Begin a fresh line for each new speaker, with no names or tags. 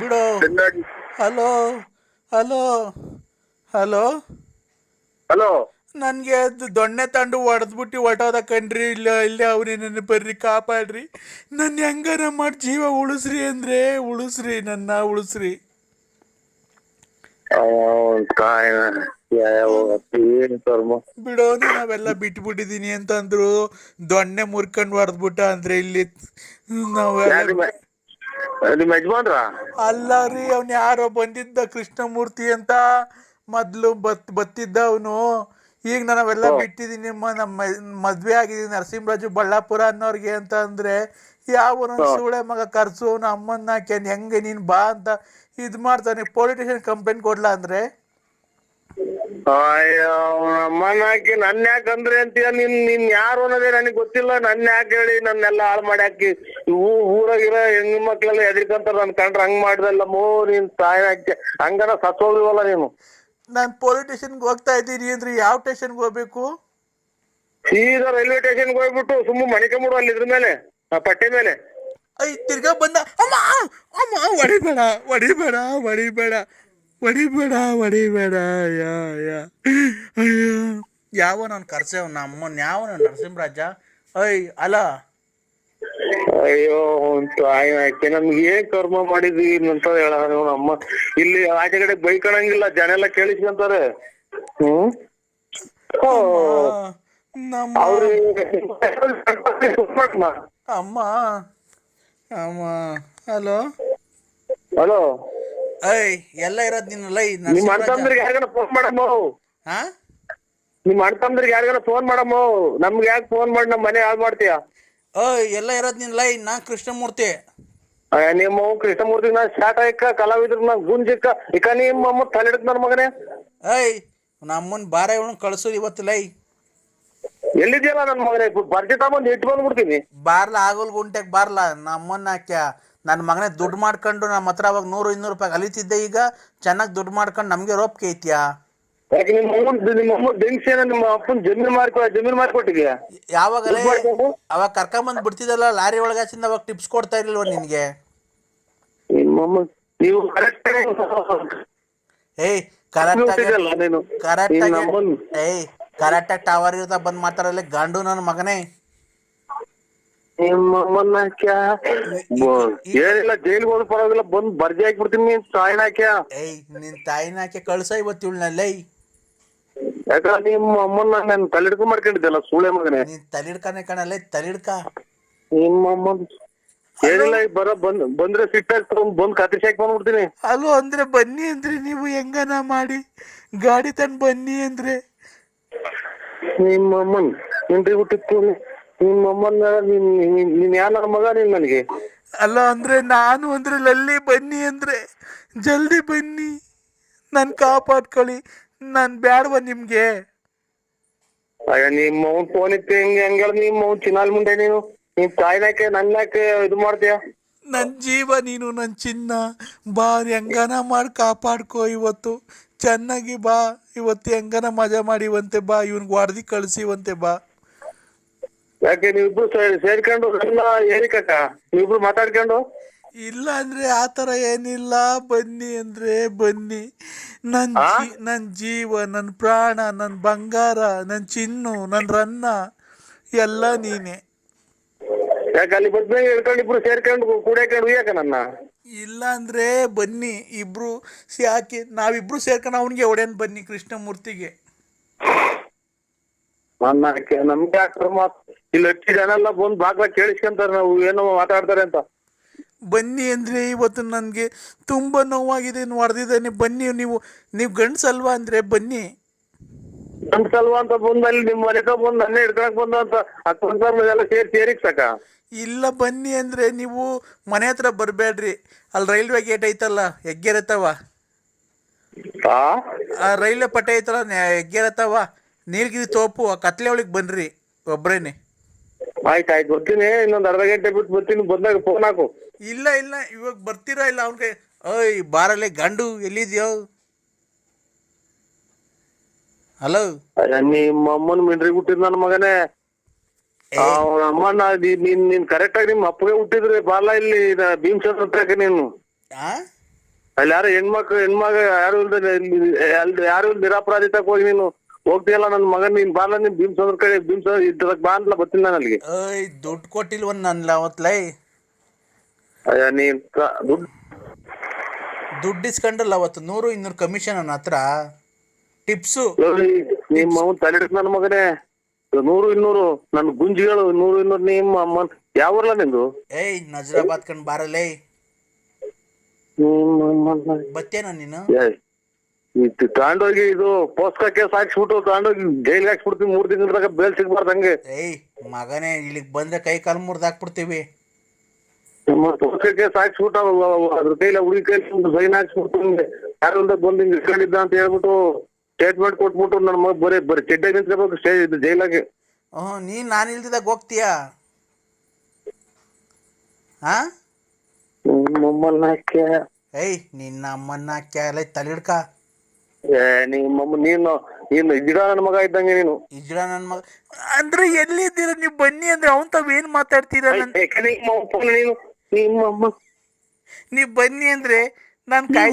ಬಿಡು. Hello hello hello.
Hello.
ನನಗೆ ದೊಣ್ಣೆ ತಂಡು ಹೊಡೆದ್ಬಿಟ್ಟು ಹೊಟ್ಟೋದ ಕಣ್ರಿ ಇಲ್ಲ ಇಲ್ಲೇ ಅವ್ರಿ ನನ್ನ ಬರ್ರಿ ಕಾಪಾಡ್ರಿ. ನನ್ನ ಹೆಂಗಾರ ಮಾಡಿ ಜೀವ ಉಳಿಸ್ರಿ ಅಂದ್ರೆ ಉಳಿಸ್ರಿ ನನ್ನ ಉಳಿಸ್ರಿ. ಬಿಡೋನು ನಾವೆಲ್ಲ ಬಿಟ್ಬಿಟ್ಟಿದೀನಿ ಅಂತಂದ್ರು ದೊಣ್ಣೆ ಮುರ್ಕೊಂಡು ಹೊಡೆದ್ಬಿಟ್ಟ ಅಂದ್ರೆ ಇಲ್ಲಿ ನಾವೆಲ್ಲ
ನಿಮ್ಮ ಯಜಮಾನ್ರ?
ಅಲ್ಲ ರೀ ಅವ್ನು ಯಾರೋ ಬಂದಿದ್ದ ಕೃಷ್ಣಮೂರ್ತಿ ಅಂತ. ಮೊದ್ಲು ಬತ್ ಬತ್ತಿದ್ದ ಅವನು. ಈಗ ನಾವೆಲ್ಲ ಬಿಟ್ಟಿದ್ದೀನಿ ನಿಮ್ಮ ನಮ್ಮ ಮದ್ವೆ ಆಗಿದ್ದೀನಿ ನರಸಿಂಹರಾಜು ಬಳ್ಳಾಪುರ ಅನ್ನೋರ್ಗೆ ಅಂತ ಅಂದ್ರೆ ಯಾವ ಸೂಳೆ ಮಗ ಕರ್ಸು ಅವ್ನ ಅಮ್ಮನ್ನ ಹಾಕ್ಯಾನ್ ಹೆಂಗೆ ನೀನ್ ಬಾ ಅಂತ ಇದ್ ಮಾಡ್ತಾನೆ. ಪೊಲೀಸ್ ಸ್ಟೇಷನ್ ಕಂಪ್ಲೇಂಟ್ ಕೊಡ್ಲಾ ಅಂದ್ರೆ?
ಅಮ್ಮನ ಹಾಕಿ ನನ್ನ ಯಾಕೆ ಅಂದ್ರೆ ಅಂತೀಯ? ನಿನ್ ನಿನ್ ಯಾರು ಅನ್ನೋದೇ ನನಗೆ ಗೊತ್ತಿಲ್ಲ. ನನ್ನ ಯಾಕೆ ಹೇಳಿ ನನ್ನೆಲ್ಲ ಹಾಳು ಮಾಡಿ ಹಾಕಿ ಊ ಊರಾಗಿರೋ ಹೆಣ್ಣು ಮಕ್ಳೆಲ್ಲ ಎದ್ರಿಕಂತಾರ ನನ್ ಕಂಡ್ರೆ ಹಂಗ್ ಮಾಡ್ದಲ್ಲ ಮೋ ನೀನ್ ತಾಯಿ ಹಾಕಿ. ಹಂಗನ ಸತ್ತೋಗ್ಲಿವಲ್ಲ ನೀನು.
ನಾನ್ ಪೊಲೀಸ್ ಸ್ಟೇಷನ್ಗೆ ಹೋಗ್ತಾ ಇದ್ದೀನಿ ಅಂದ್ರೆ ಯಾವ ಸ್ಟೇಷನ್ಗೆ ಹೋಗ್ಬೇಕು?
ಸೀದಾ ರೈಲ್ವೆ ಸ್ಟೇಷನ್ಗೆ ಹೋಗ್ಬಿಟ್ಟು ಸುಮ್ಮ ಮಣಿಕೊಂಬಿಡು ಅಲ್ಲಿ ಇದ್ರ ಮೇಲೆ ಆ ಪಟ್ಟೆ ಮೇಲೆ.
ಐ ತಿರ್ಗಾ ಬಂದ. ಅಮ್ಮ ಅಮ್ಮ ಹೊಡಿಬೇಡ ಹೊಡಿಬೇಡ ಹೊಡಿಬೇಡ. ಹೊಡಿಬೇಡ ಹೊಡಿಬೇಡ ಯಾ ಯಾ ಅಯ್ಯೋ. ಯಾವ ನಾನು ಕರ್ಸೇವ್ ನಮ್ಮನ್ ಯಾವ ನರಸಿಂಹರಾಜ. ಐ ಅಲ್ಲ
ಅಯ್ಯೋ ಅಂತ ಹಾಕಿ ನಮ್ಗೆ ಏನ್ ಕರ್ಮ ಮಾಡಿದ್ವಿ ಅಂತ ಹೇಳ ನಮ್ಮ ಇಲ್ಲಿ ಆಚೆ ಕಡೆ ಬೈಕಣಂಗಿಲ್ಲ ಜನ ಎಲ್ಲ ಕೇಳಿಸ್ಕೊಂತಾರೆ ಹ್ಮ್? ಓ.
ನಮ್ಮ
ಅವ್ರು
ಅಮ್ಮ. ಅಮ್ಮ. ಹಲೋ.
ಹಲೋ.
ಐ ಎಲ್ಲ ಇರೋದು ನಿನ್ನ ಲೈ
ನಿಮ್
ನರಸಿಂಹರಾಜ
ಅಣ್ತಂದ್ರಿಗೆ ಯಾರಿಗಾನ ಫೋನ್ ಮಾಡಮ್ಮ
ಹಾ?
ನಿಮ್ ಅಣ್ತಂದ್ರಿಗೆ ಯಾರಿಗಾನ ಫೋನ್ ಮಾಡಮ್ಮ ನಮ್ಗೆ ಯಾಕೆ ಫೋನ್ ಮಾಡಿ ನಮ್ಮ ಮನೆ ಯಾವ್ದು ಮಾಡ್ತೀಯ?
ಓಯ್ ಎಲ್ಲ ಇರೋದ್ ನಿನ್ನ ಲೈ ನಾ ಕೃಷ್ಣಮೂರ್ತಿ.
ಅಯ್ಯ, ನಿಮ್ಮ ಅವ್ವ ಕೃಷ್ಣಮೂರ್ತಿ ನಾ ಶಾಟ ಇಕ್ಕ ಕಲಾವಿದ್ರ ನಾ ಗುಂಜಿಕ್ಕ ಇಕ್ಕ ನಿಮ್ಮ ಅಮ್ಮ ತಲೆ ಹಿಡಿದ್ ನನ್ ಮಗನೇ?
ಏಯ್ ನಮ್ಮನ್ ಬಾರ ಇವಳು ಕಳ್ಸೋದು ಇವತ್ತು ಲೈ.
ಎಲ್ಲಿದ್ಯಲ್ಲ ನನ್ ಮಗನೇ? ಬರ್ಜಿತಾ ತಗೊಂಡ್ ಇಟ್ಟು ಬಂದ್ಬಿಡ್ತೀನಿ.
ಬಾರ್ಲ ಆಗೋಲ್ ಗುಂಟೆಗ್ ಬಾರ್ಲ ನಮ್ಮನ್ನ ಹಾಕ್ಯ? ನನ್ನ ಮಗನೇ ದುಡ್ಡು ಮಾಡ್ಕೊಂಡು ನಮ್ಮ ಹತ್ರ ಅವಾಗ ನೂರು ಇನ್ನೂರು ರೂಪಾಯಿ ಅಲಿತಿದ್ದೆ ಈಗ ಚೆನ್ನಾಗಿ ದುಡ್ಡು ಮಾಡ್ಕೊಂಡು ನಮಗೆ ರೋಪ್ಕೆ ಐತ್ಯಾ
ಯಾಕೆ ನಿಮ್ಮ ಅಮ್ಮನ್ ನಿಮ್ಮ ಅಮ್ಮ ಬೆಂಗ್ಸೇನ ನಿಮ್ಮ ಅಪ್ಪನ ಜಮೀನ್ ಮಾರ್ಕೊ ಜಮೀನ್ ಮಾರ್ಕೊಟ್ಟಿದ್ಯಾ?
ಯಾವಾಗಲೇ? ಅವಾಗ ಕರ್ಕೊಂಬಂದು ಬಿಡ್ತಿದ್ದಲ್ಲ ಲಾರಿ ಒಳಗಾಚಿಂದ ಅವಾಗ ಟಿಪ್ಸ್ ಕೊಡ್ತಾ ಇರ್ಲಿಲ್ವ ನಿನಗೆ?
ನಿಮ್ಮ ಅಮ್ಮ ನೀವು ಕರೆಕ್ಟ್
ಏಯ್ ಕರೆಕ್ಟಾಗಿ
ಅಮ್ಮನ್.
ಏಯ್ ಕರೆಕ್ಟಾಗಿ ಟವರ್ ಇರ್ತಾ ಬಂದ್ ಮಾತಾಡಲ್ಲ ಗಂಡು ನನ್ನ ಮಗನೇ.
ನಿಮ್ಮ ಅಮ್ಮನ್ನ ಕ್ಯಾ ಏನಿಲ್ಲ ಜೈಲ್ಗೆ ಹೋದ್ ಪರವಾಗಿಲ್ಲ ಬಂದ್ ಬರ್ಜಿ ಹಾಕ್ಬಿಡ್ತೀನಿ ನೀನ್ ಸಾಯಣ ಕ್ಯಾ
ಏಯ್ ನಿನ್ ತಾಯಿನ ಹಾಕಿ ಕಳ್ಸ ಇವತ್ತು ಇವಳನ್ನ
ಯಾಕ ನಿಮ್ಮ ಅಮ್ಮನ್ನ ನಾನು ತಲೆ ಹಿಡ್ಕೊಂಡ್ ಮಾಡ್ಕೊಂಡಿದ್ದಲ್ಲ ಸೂಳೆ ಮಗನೇ.
ನೀನ್ ತಲಿಡ್ಕನೆ ಕಣಲ್ಲ ತಲಿಡ್ಕ.
ನಿಮ್ಮ ಅಮ್ಮನ್ ಏನಿಲ್ಲ ಈಗ ಬರ ಬಂದ್ ಬಂದ್ರೆ ಸಿಟ್ಟಾಗಿ ತಗೊಂಡ್ ಬಂದ್ ಕತ್ರಿಸಿ ಹಾಕಿ ಬಂದ್ಬಿಡ್ತೀನಿ.
ಅಲ್ಲೂ ಅಂದ್ರೆ ಬನ್ನಿ ಅಂದ್ರೆ ನೀವು ಹೆಂಗನ ಮಾಡಿ? ಗಾಡಿ ತಂದ್ ಬನ್ನಿ ಅಂದ್ರೆ.
ನಿಮ್ಮ ಅಮ್ಮನ್ ನಿನ್ರಿ ಹುಟ್ಟಿತ್ತು ನಿಮ್ಮ ಅಮ್ಮನ ನಿನ್ ನೀನ್- ನನ್ನ ಮಗ ನೀನ್ ನನಗೆ?
ಅಲ್ಲ ಅಂದ್ರೆ ನಾನು ಅಂದ್ರೆ ಲಲ್ಲಿ ಬನ್ನಿ ಅಂದ್ರೆ ಜಲ್ದಿ ಬನ್ನಿ. ನನ್ ಕಾಪಾಡ್ಕೊಳ್ಳಿ ನಾನ್ ಬ್ಯಾಡವ ನಿಮ್ಗೆ.
ಅಯ್ಯ ನಿಮ್ಮ ಅವ್ನ್ ಫೋನ್ ಇತ್ತು ಹೆಂಗೆ ಹಂಗ ನಿಮ್ಮ ಅವ್ನ್ ಚಿನ್ನಾಲ್ ಮುಂದೆ ನೀನು? ನಿಮ್ ತಾಯಿನಾಕೆ ನನ್ನಾಕೆ ಇದು ಮಾಡ್ತೀಯ?
ನನ್ ಜೀವ ನೀನು ನನ್ ಚಿನ್ನ. ಬಾ ಹೆಂಗನ ಮಾಡಿ ಕಾಪಾಡ್ಕೋ ಇವತ್ತು. ಚೆನ್ನಾಗಿ ಬಾ ಇವತ್ತು ಹೆಂಗನ ಮಜಾ ಮಾಡಿವಂತೆ ಬಾ ಇವ್ನಿಗೆ ವಾರ್ದಿ ಕಳಿಸಿವಂತೆ ಬಾ.
ಯಾಕೆ ನೀವಿಬ್ರು ಸೇರ್ಕೊಂಡು ಎಲ್ಲ ನೀವಿಬ್ರು ಮಾತಾಡ್ಕೊಂಡು?
ಇಲ್ಲ ಅಂದ್ರೆ ಆತರ ಥರ ಏನಿಲ್ಲ. ಬನ್ನಿ ಅಂದ್ರೆ ಬನ್ನಿ. ನನ್ನ ನನ್ ನನ್ನ ಜೀವ ನನ್ನ ಪ್ರಾಣ ನನ್ನ ಬಂಗಾರ ನನ್ನ ಚಿನ್ನು ನನ್ನ ರನ್ನ ಎಲ್ಲ ನೀನೆ.
ಯಾಕೆ ಅಲ್ಲಿ ಇಬ್ರು ಸೇರ್ಕೊಂಡು ಕೂಡಾಕೊಂಡು ಯಾಕ ನನ್ನ?
ಇಲ್ಲ ಅಂದ್ರೆ ಬನ್ನಿ ಇಬ್ರು ಯಾಕೆ ನಾವಿಬ್ರು ಸೇರ್ಕೊಂಡು ಅವನಿಗೆ ಒಡೆಯನ್ ಬನ್ನಿ ಕೃಷ್ಣಮೂರ್ತಿಗೆ.
ನನ್ನ ನಮ್ಗೆ ಇಲ್ಲಿ ಹಚ್ಚಿ ಜನ ಎಲ್ಲ ಬಂದ್ ಬಾಗ್ಲ ಕೇಳಿಸ್ಕೊಂತಾರೆ ನಾವು ಏನೋ ಮಾತಾಡ್ತಾರೆ ಅಂತ.
ಬನ್ನಿ ಅಂದ್ರೆ ಇವತ್ತು ನನಗೆ ತುಂಬಾ ನೋವಾಗಿದೆ ಹೊಡೆದಿದ್ದಾನೆ ಬನ್ನಿ ನೀವು ನೀವು ಗಂಡ್ಸಲ್ವಾ ಅಂದ್ರೆ ಬನ್ನಿ.
ನಮ್ ಸಲ್ವಾ ಅಂತ ಬಂದ ಅಲ್ಲಿ ನಿಮ್ ಮನೆಕ ಬಂದು ನನ್ನ ಹಿಡ್ಕೊಳಕ್ ಬಂದ ಅಂತ ಎಲ್ಲ ಸೇರಿ ಸೇರಿಕ್ ಸಾಕ.
ಇಲ್ಲ ಬನ್ನಿ ಅಂದ್ರೆ ನೀವು ಮನೆ ಹತ್ರ ಬರಬೇಡ್ರಿ. ಅಲ್ಲಿ ರೈಲ್ವೆ ಗೇಟ್ ಐತಲ್ಲ ಹೆಗ್ಗೆರತ್ತವ
ಆ?
ಆ ರೈಲ್ವೆ ಪಟ್ಟೆ ಐತಲ್ಲ ಹೆಗ್ಗೆರತ್ತವ ನೀಲಗಿರಿ ತೋಪು ಆ ಕತ್ಲೆ ಒಳಗೆ ಬನ್ರಿ ಒಬ್ರೇನೆ.
ಆಯ್ತು ಆಯ್ತು ಬರ್ತೀನಿ. ಇನ್ನೊಂದು ಅರ್ಧ ಗಂಟೆ ಬಿಟ್ಟು ಬರ್ತೀನಿ ಬಂದಾಗ ಫೋನ್ ಹಾಕು.
ಇಲ್ಲ ಇಲ್ಲ ಇವಾಗ ಬರ್ತೀರಾ ಇಲ್ಲ? ಅವನ್ಗೆ ಓಯ್ ಬಾರಲ್ಲೇ ಗಂಡು ಎಲ್ಲಿದ್ಯೋ? ಹಲೋ?
ನಿಮ್ಮ ಅಮ್ಮನ ಮಿಂಡ್ರಿ ಹುಟ್ಟಿದ್ ನನ್ನ ಮಗನೇ. ಅವ್ನ ಅಮ್ಮನ ನೀನ್ ನೀನ್ ಕರೆಕ್ಟ್ ಆಗಿ ನಿಮ್ ಅಪ್ಪಗೆ ಹುಟ್ಟಿದ್ರೆ ಬಾಲ ಇಲ್ಲಿ ಭೀಮಚಂದ್ರ ಹತ್ರಕ್ಕೆ ನೀನು.
ಆ?
ಅಲ್ಲಿ ಯಾರು ಹೆಣ್ಮಕ್ಳು ಹೆಣ್ಮಗ ಯಾರು ಇಲ್ದ ಯಾರು ಇಲ್ದೆ ನಿರಪರಾಧಿ ಹೋಗಿ ನೀನು? ಹೋಗ್ತೀಯಲ್ಲ ನನ್ ಮಗನ್ ನೀನ್ ಬಾಲ ನೀನ್ ಸಂದ್ರ ಕಡೆ ಭೀಮಚಂದ್ರ ಇದ್ರಕ್ ಬಾ ಅಂತ ಬರ್ತೀನಿ ನಾನು ಅಲ್ಲಿಗೆ
ಏಯ್ ದುಡ್ಡು ಕೊಟ್ಟಿಲ್ವ ನನ್ ಅವತ್ಲೈ.
ಅಯ್ಯ ನೀನ್ ಕ- ದುಡ್ಡು
ದುಡ್ಡು ಇಸ್ಕೊಂಡ್ರಲ್ಲ ಅವತ್ತು ನೂರು ಇನ್ನೂರು ಕಮಿಷನ್ ನನ್ನ ಹತ್ರ. ಟಿಪ್ಸ್.
ನಿಮ್ಮ ಅವ್ನ್ ತಲೆ ನನ್ನ ಮಗನೇ. ನೂರು ಇನ್ನೂರು ನನ್ ಗುಂಜಿಗಳು ನೂರು ಇನ್ನೂರು ನಿಮ್ಮ ಅಮ್ಮನ್ ಊರ್ಲ ನಿಂದು?
ಏಯ್ ನಜರಾಬಾದ್ ಕಂಡು ಬಾರಲೇ.
ನಿಮ್ಮ
ಬತ್ತೇನ ನೀನು?
ತಗೊಂಡೋಗಿ ಇದು ಪೋಸ್ಕ ಕೇಸ್ ಹಾಕ್ಸ್ಬಿಟ್ಟು ತಗೊಂಡೋಗಿ ಜೈಲ್ಗೆ ಹಾಕ್ಸ್ಬಿಡ್ತೀವಿ ಮೂರ್ ತಿಂಗಳದಾಗ ಬೇಲ್ ಸಿಗ್ಬಾರ್ದು ಹಂಗೆ.
ಏಯ್ ಮಗನೇ ಇಲ್ಲಿಗೆ ಬಂದ್ರೆ ಕೈ ಕಾಲು ಮುರಿದು ಹಾಕ್ಬಿಡ್ತೀವಿ.
ಪೋಸ್ಕ ಕೇಸ್ ಹಾಕ್ಸ್ಬಿಟ್ಟು ಅದ್ರ ಕೈಲ ಹುಡುಗಿ ಕೈಲಿ ಒಂದು ಸೈನ್ ಹಾಕ್ಸ್ಬಿಟ್ಟು ಹಿಂಗೆ ಯಾರು ಇಲ್ದ ಬಂದು ಹಿಂಗೆ ಇಟ್ಕೊಂಡಿದ್ದ ಅಂತ ಹೇಳ್ಬಿಟ್ಟು ಸ್ಟೇಟ್ಮೆಂಟ್ ಕೊಟ್ಬಿಟ್ಟು ನನ್ನ ಮಗ ಬರೀ ಬರೀ ಚೆಡ್ಡಾಗಿ ನಿಂತ್ಕೋಬೇಕು ಸ್ಟೇ ಇದು ಜೈಲಾಗೆ.
ಹ್ಞೂ ನೀನು ನಾನು ಇಲ್ದಿದಾಗ ಹೋಗ್ತೀಯಾ? ಹಾ?
ನಮ್ಮನ್ನ
ಏಯ್ ನಿನ್ನ ಅಮ್ಮನ್ನ ಕ್ಯಾಲೆ ತಲೆ
ಏ ನಿಮ್ಮಮ್ಮ ನೀನು ನೀನು ಗಿಡ ನನ್ನ ಮಗ ಇದ್ದಂಗೆ ನೀನು?
ಇಜ್ರ ನನ್ ಮಗ? ಅಂದ್ರೆ ಎಲ್ಲಿದ್ದೀರ ನೀವು? ಬನ್ನಿ ಅಂದ್ರೆ ಅವನ್ ತಾವ್ ಏನ್ ಮಾತಾಡ್ತೀರ ನನ್
ನಿಮ್ಮ ನೀನು. ನಿಮ್ಮಮ್ಮ
ನೀವು ಬನ್ನಿ ಅಂದ್ರೆ ನಾನ್ ಕಾಯ್